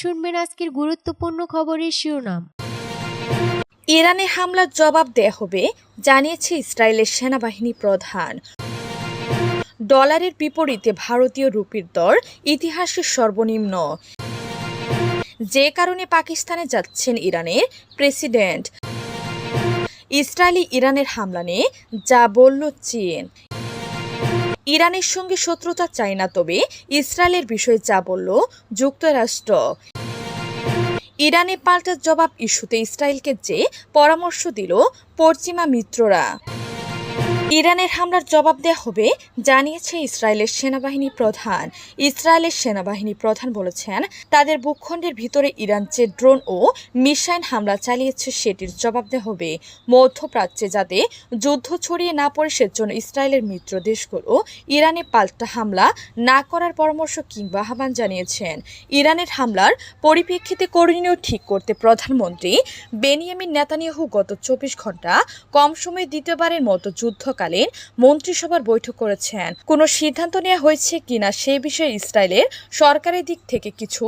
শুনবেন আজকের গুরুত্বপূর্ণ খবরের শিরোনাম। ইরানে হামলার জবাব দেয়া হবে, জানিয়েছে ইসরায়েলের সেনাবাহিনী প্রধান। ডলারের বিপরীতে ভারতীয় রুপির দর ইতিহাসের সর্বনিম্ন। যে কারণে পাকিস্তানে যাচ্ছেন ইরানের প্রেসিডেন্ট। ইসরায়েলি ইরানের হামলা নিয়ে যা বলল চীন। ইরানের সঙ্গে শত্রুতা চায় না, তবে ইসরায়েলের বিষয়ে যা বলল যুক্তরাষ্ট্র। ইরানে পাল্টা জবাব ইস্যুতে ইসরায়েলকে যে পরামর্শ দিল পশ্চিমা মিত্ররা। ইরানের হামলার জবাব দেওয়া হবে, জানিয়েছে ইসরায়েলের সেনাবাহিনী প্রধান। ইসরায়েলের সেনাবাহিনী প্রধান বলেছেন, তাদের ভূখণ্ডের ভিতরে ইরান যে ড্রোন ও মিসাইল হামলা চালিয়েছে, সেটির জবাব দেওয়া হবে। মধ্যপ্রাচ্যে যাতে যুদ্ধ ছড়িয়ে না পড়ে, সেজন্য ইসরায়েলের মিত্র দেশগুলো ইরানে পাল্টা হামলা না করার পরামর্শ কিংবা আহ্বান জানিয়েছেন। ইরানের হামলার পরিপ্রেক্ষিতে করণীয় ঠিক করতে প্রধানমন্ত্রী বেনিয়ামিন নেতানিয়াহু গত চব্বিশ ঘণ্টা কম সময়ে দ্বিতীয়বারের মতো যুদ্ধকালীন মন্ত্রিসভার বৈঠক করেছেন। কোনো সিদ্ধান্ত নেওয়া হয়েছে কিনা সে বিষয়ে ইসরায়েলের সরকারের দিক থেকে কিছু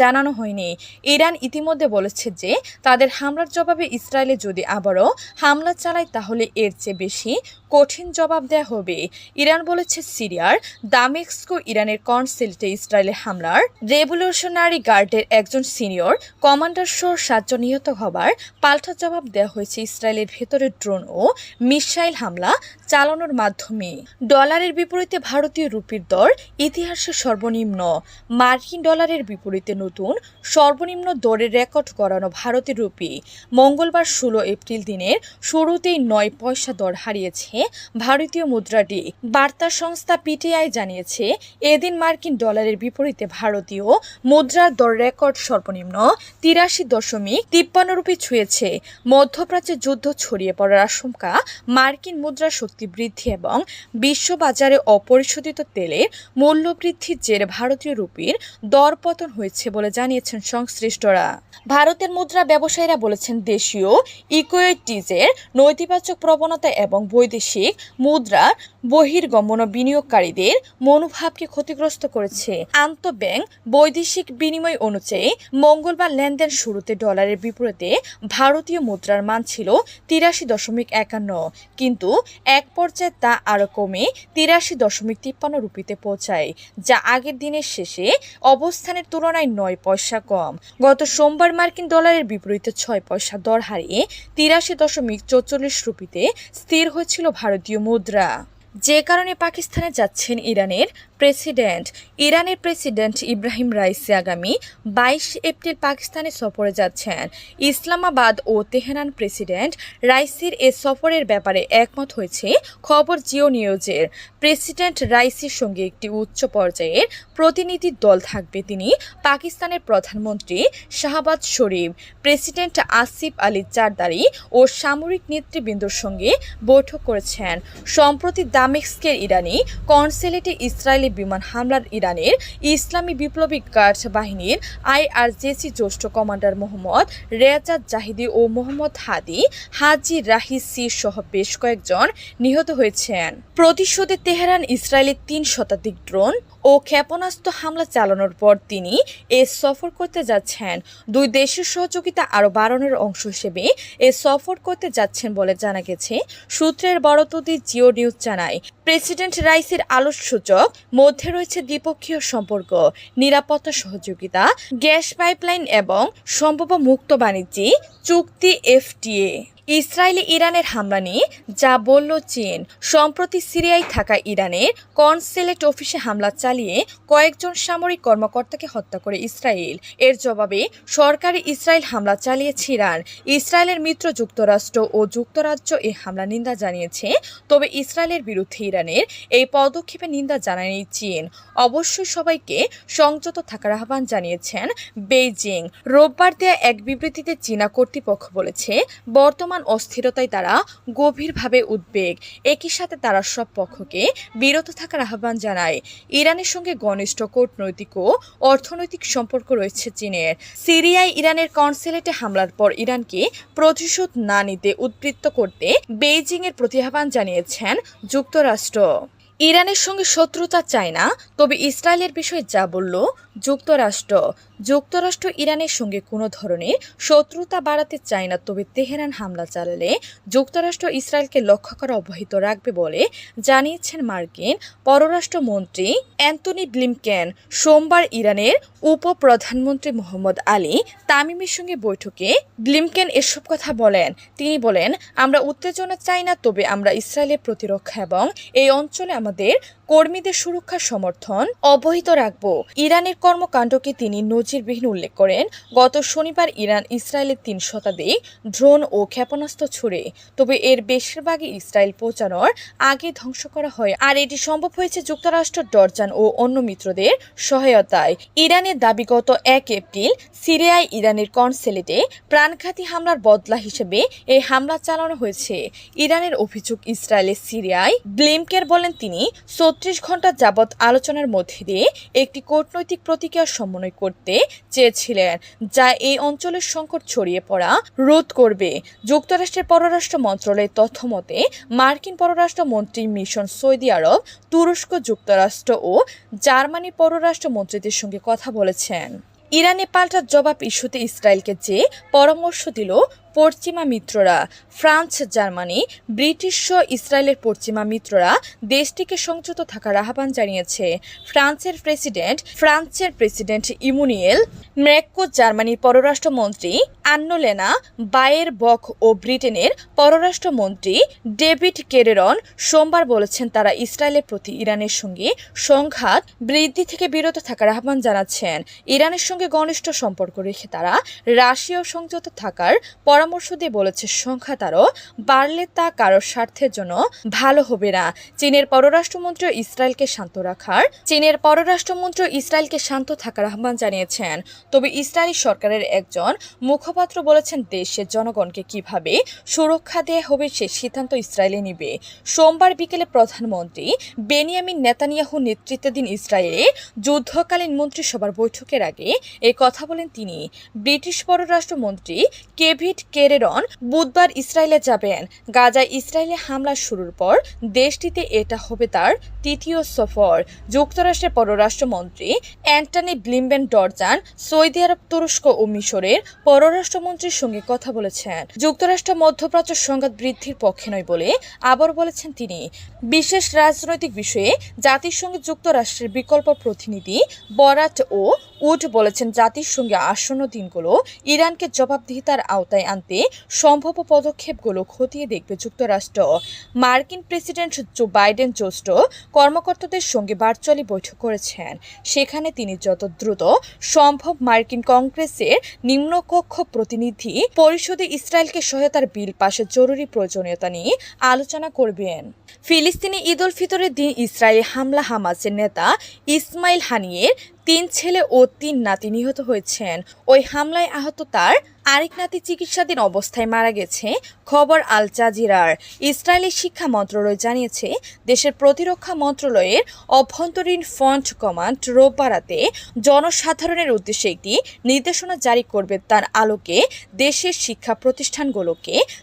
জানানো হয়নি। ইরান ইতিমধ্যে বলেছে যে, তাদের হামলার জবাবে ইসরায়েলে যদি আবারও হামলা চালায়, তাহলে এর চেয়ে বেশি কঠিন জবাব দেওয়া হবে। ইরান বলেছে সিরিয়ার দামেস্কো ইরানের কনসেল্টে ইসরায়েলের হামলার রেভলিউশনারি গার্ডের একজন সিনিয়র কমান্ডার সহ সাতজন নিহত হবার পাল্টা জবাব দেওয়া হয়েছে ইসরায়েলের ভেতরে ড্রোন ও মিসাইল হামলা চালানোর মাধ্যমে। ডলারের বিপরীতে ভারতীয় রুপির দর ইতিহাসে সর্বনিম্ন। মার্কিন ডলারের বিপরীতে নতুন সর্বনিম্ন দরের রেকর্ড করানো ভারতের রুপি। মঙ্গলবার ষোলো এপ্রিল দিনের শুরুতেই নয় পয়সা দর হারিয়েছে ভারতীয় মুদ্রাটি। বার্তা সংস্থা পিটিআই জানিয়েছে, এদিন মার্কিন ডলারের বিপরীতে ভারতীয় মুদ্রার দর রেকর্ড সর্বনিম্ন তিরাশি দশমিক তিপ্পান্ন রুপি ছুঁয়েছে। মধ্যপ্রাচ্যে যুদ্ধ ছড়িয়ে পড়ার আশঙ্কা মার্কিন মুদ্রা শক্তি বৃদ্ধি এবং বিশ্ববাজারে অপরিশোধিত তেলে মূল্যবৃদ্ধির জেরে ভারতীয় রুপির দরপতন হয়েছে বলে জানিয়েছেন সংশ্লিষ্টরা। ভারতের মুদ্রা ব্যবসায়ীরা বলেছেন দেশীয় ইকুইটিজের নৈতিবাচক প্রবণতা এবং বৈদেশিক মুদ্রার বহির্গমন বিনিয়োগকারীদের মনোভাবকে ক্ষতিগ্রস্ত করেছে। আন্তঃব্যাংক বৈদেশিক বিনিময় অনুযায়ী মঙ্গলবার লেনদেন শুরুতে ডলারের বিপরীতে ভারতীয় মুদ্রার মান ছিল তিরাশি দশমিক একান্ন। কিন্তু এক পর্যায়ে তা আরও কমে তিরাশি দশমিক তিপ্পান্ন রুপিতে পৌঁছায়, যা আগের দিনের শেষে অবস্থানের তুলনায় নয় পয়সা কম। গত সোমবার মার্কিন ডলারের বিপরীতে ছয় পয়সা দর হারিয়ে তিরাশি দশমিক চৌচল্লিশ রুপিতে স্থির হয়েছিল ভারতীয় মুদ্রা। যে কারণে পাকিস্তানে যাচ্ছেন ইরানের প্রেসিডেন্ট। ইরানের প্রেসিডেন্ট ইব্রাহিম রাইসি আগামী বাইশ এপ্রিল পাকিস্তানে সফরে যাচ্ছেন। ইসলামাবাদ ও তেহরান প্রেসিডেন্ট রাইসির এ সফরের ব্যাপারে একমত হয়েছে খবর জিও নিউজের। প্রেসিডেন্ট রাইসির সঙ্গে একটি উচ্চ পর্যায়ের প্রতিনিধি দল থাকবে তিনি পাকিস্তানের প্রধানমন্ত্রী শাহবাজ শরীফ। প্রেসিডেন্ট আসিফ আলী চারদারি ও সামরিক নেতৃবৃন্দর সঙ্গে বৈঠক করেছেন। সম্প্রতি দামেস্কের ইরানি কনসেলেটে ইসরায়েলি বিমান হামলার ইরানের ইসলামী বিপ্লবী গার্ড বাহিনীর আইআরজেসি জ্যেষ্ঠ কমান্ডার মোহাম্মদ রেজাদ জাহিদি ও মোহাম্মদ হাদি হাজি রাহিসি সহ বেশ কয়েকজন নিহত হয়েছেন। প্রতিশোধে তেহরান ইসরায়েলের তিন শতাধিক ড্রোন ও ক্ষেপণাস্ত্র হামলা চালানোর পর তিনি এ সফর করতে যাচ্ছেন। দুই দেশের সহযোগিতা আরও বাড়ানোর অংশ হিসেবে এ সফর করতে যাচ্ছেন বলে জানা গেছে। সূত্রের বড়তদি জিও নিউজ জানায় প্রেসিডেন্ট রাইসের আলোকসূচক, মধ্যে রয়েছে দ্বিপক্ষীয় সম্পর্ক, নিরাপত্তা সহযোগিতা, গ্যাস পাইপলাইন এবং সম্ভব মুক্ত বাণিজ্যিক চুক্তি এফটিএ ইসরায়েলি ইরানের হামলা নিয়ে যা বলল চীন, সম্প্রতি সিরিয়ায় থাকা ইরানের কনসেলেট অফিসে হামলা চালিয়ে কয়েকজন সামরিক কর্মকর্তাকে হত্যা করে ইসরায়েল। এর জবাবে সরকারি ইসরায়েল হামলা চালিয়েছে ইরান। ইসরায়েলের মিত্র যুক্তরাষ্ট্র ও যুক্তরাজ্য এই হামলা নিন্দা জানিয়েছে। তবে ইসরায়েলের বিরুদ্ধে ইরানের এই পদক্ষেপে নিন্দা জানায়নি চীন। অবশ্যই সবাইকে সংযত থাকার আহ্বান জানিয়েছেন বেইজিং। রোববার দেয়া এক বিবৃতিতে চীনা কর্তৃপক্ষ বলেছে, বর্তমান অস্থিরতায় তারা গভীরভাবে উদ্বেগ। একই সাথে তারা সব পক্ষকে বিরত থাকার আহ্বান জানায়। ইরানের সঙ্গে ঘনিষ্ঠ কূটনৈতিক ও অর্থনৈতিক সম্পর্ক রয়েছে চীনের। সিরিয়ায় ইরানের কনসুলেটে হামলার পর ইরানকে প্রতিশোধ না নিতে উদ্বৃত্ত করতে বেইজিংয়ের প্রতি আহ্বান জানিয়েছেন যুক্তরাষ্ট্র। ইরানের সঙ্গে শত্রুতা চায় না, তবে ইসরায়েলের বিষয়ে যা বলল যুক্তরাষ্ট্র। যুক্তরাষ্ট্র ইরানের সঙ্গে কোনো ধরনের শত্রুতা বাড়াতে চায় না, তবে তেহরান হামলা চালালে যুক্তরাষ্ট্র ইসরায়েলকে লক্ষ্য করা অব্যাহত রাখবে বলে জানিয়েছেন মার্কিন পররাষ্ট্রমন্ত্রী অ্যান্টনি ব্লিমকেন সোমবার ইরানের উপপ্রধানমন্ত্রী মোহাম্মদ আলী তামিমের সঙ্গে বৈঠকে ব্লিমকেন এসব কথা বলেন। তিনি বলেন, আমরা উত্তেজনা চাই না, তবে আমরা ইসরায়েলের প্রতিরক্ষা এবং এই অঞ্চলে আমাদের কর্মীদের সুরক্ষা সমর্থন অব্যাহত রাখব। ইরানের কর্মকাণ্ডকে তিনি নজিরবিহীন উল্লেখ করেন। গত শনিবার ইরান ইসরায়েলের তিন শতাধিক ড্রোন ও ক্ষেপণাস্ত্র ছুড়ে, তবে এর বেশিরভাগই ইসরায়েল পৌঁছানোর আগে ধ্বংস করা হয়। আর এটি সম্ভব হয়েছে যুক্তরাষ্ট্র, ডরজান ও অন্য মিত্রদের সহায়তায়। ইরানের দাবি, গত এক এপ্রিল সিরিয়ায় ইরানের কনসেলেটে প্রাণঘাতী হামলার বদলা হিসেবে এই হামলা চালানো হয়েছে। ইরানের অভিযোগ ইসরায়েলের সিরিয়ায় ব্লিমকের বলেন তিনি ছত্রিশ ঘণ্টা যাবৎ আলোচনার মধ্যে দিয়ে একটি কূটনৈতিক প্রতিক্রিয়া সমন্বয় করতে চেয়েছিলেন, যা এই অঞ্চলের সংকট ছড়িয়ে পড়া রোধ করবে। যুক্তরাষ্ট্রের পররাষ্ট্র মন্ত্রণালয়ের তথ্য মতে, মার্কিন পররাষ্ট্রমন্ত্রী মিশন সৌদি আরব, তুরস্ক যুক্তরাষ্ট্র ও জার্মানি পররাষ্ট্র মন্ত্রীদের সঙ্গে কথা বলেছেন। ইরানে পাল্টা জবাব ইস্যুতে ইসরায়েলকে যে পরামর্শ দিল পশ্চিমা মিত্ররা, ফ্রান্স, জার্মানি, ব্রিটিশ সহ ইসরায়েলের পশ্চিমা মিত্ররা দেশটিকে সংযত থাকার আহ্বান জানিয়েছে। ফ্রান্সের প্রেসিডেন্ট ফ্রান্সের প্রেসিডেন্ট ইমুনিয়েল ম্রেক্কো জার্মানির পররাষ্ট্রমন্ত্রী আন্নোলেনা বায়ের বক ও ব্রিটেনের পররাষ্ট্রমন্ত্রী ডেভিড কেরেরন সোমবার বলেছেন তারা ইসরায়েলের প্রতি ইরানের সঙ্গে সংঘাত, বৃদ্ধি থেকে বিরত থাকার আহ্বান জানাচ্ছেন। ইরানের সঙ্গে ঘনিষ্ঠ সম্পর্ক রেখে তারা রাশিয়াও সংযত থাকার পরামর্শ দিয়ে বলেছে সংখ্যা আরও বাড়লে তা কারোর স্বার্থের জন্য ভালো হবে না। চীনের পররাষ্ট্রমন্ত্রী ইসরায়েলকে শান্ত রাখার, চীনের পররাষ্ট্রমন্ত্রী ইসরায়েলকে শান্ত থাকার আহ্বান জানিয়েছেন। তবে ইসরায়েলি সরকারের একজন মুখপাত্র বলেছেন, দেশের জনগণকে কীভাবে সুরক্ষা দেয়া হবে সে সিদ্ধান্ত ইসরায়েলে নিবে। সোমবার বিকেলে প্রধানমন্ত্রী বেনিয়ামিন নেতানিয়াহু নেতৃত্বাধীন ইসরায়েলে যুদ্ধকালীন মন্ত্রিসভার বৈঠকের আগে এ কথা বলেন তিনি। ব্রিটিশ পররাষ্ট্রমন্ত্রী কেভিট কেরেরন বুধবার ইসরায়েলে যাবেন। গাজায় ইসরায়েলে হামলা শুরুর পর দেশটিতে এটা হবে তার তৃতীয় সফর। যুক্তরাষ্ট্রের পররাষ্ট্রমন্ত্রী অ্যান্টনি ব্লিমবেন ডরজান সৌদি আরব, তুরস্ক ও মিশরের পররাষ্ট্রমন্ত্রীর সঙ্গে কথা বলেছেন। যুক্তরাষ্ট্র মধ্যপ্রাচ্য সংঘাত বৃদ্ধির পক্ষে নয় বলে আবার বলেছেন তিনি। বিশেষ রাজনৈতিক বিষয়ে জাতিসংঘে যুক্তরাষ্ট্রের বিকল্প প্রতিনিধি বরাট ও উড বলেছেন, জাতিসংঘে আসন্ন দিনগুলো ইরানকে জবাবদিহিতার আওতায় আনতে সম্ভব পদক্ষেপগুলো খতিয়ে দেখবে যুক্তরাষ্ট্র। মার্কিন প্রেসিডেন্ট জো বাইডেন জ্যেষ্ঠ কর্মকর্তাদের সঙ্গে ভার্চুয়ালি বৈঠক করেছেন। সেখানে তিনি যত দ্রুত সম্ভব মার্কিন কংগ্রেসের নিম্নকক্ষ প্রতিনিধি পরিষদে ইসরায়েলকে সহায়তার বিল পাশের জরুরি প্রয়োজনীয়তা নিয়ে আলোচনা করবেন। ফিলিস্তিনি ঈদ উল ফিতরের দিন ইসরায়েলি হামলা হামাসের নেতা ইসমাইল হানিয়ের তিন ছেলে ও তিন নাতি নিহত হয়েছেন। ওই হামলায় আহত তার আরেক নাতি চিকিৎসাধীন অবস্থায় মারা গেছে, খবর আল জাজিরার। ইসরায়েলের শিক্ষা মন্ত্রণালয় জানিয়েছে, দেশের প্রতিরক্ষা মন্ত্রণালয়ের অভ্যন্তরীণ ফ্রন্ট কমান্ড রোববারাতে জনসাধারণের উদ্দেশ্যে একটি নির্দেশনা জারি করবে তার আলোকে দেশের শিক্ষা প্রতিষ্ঠানগুলোকে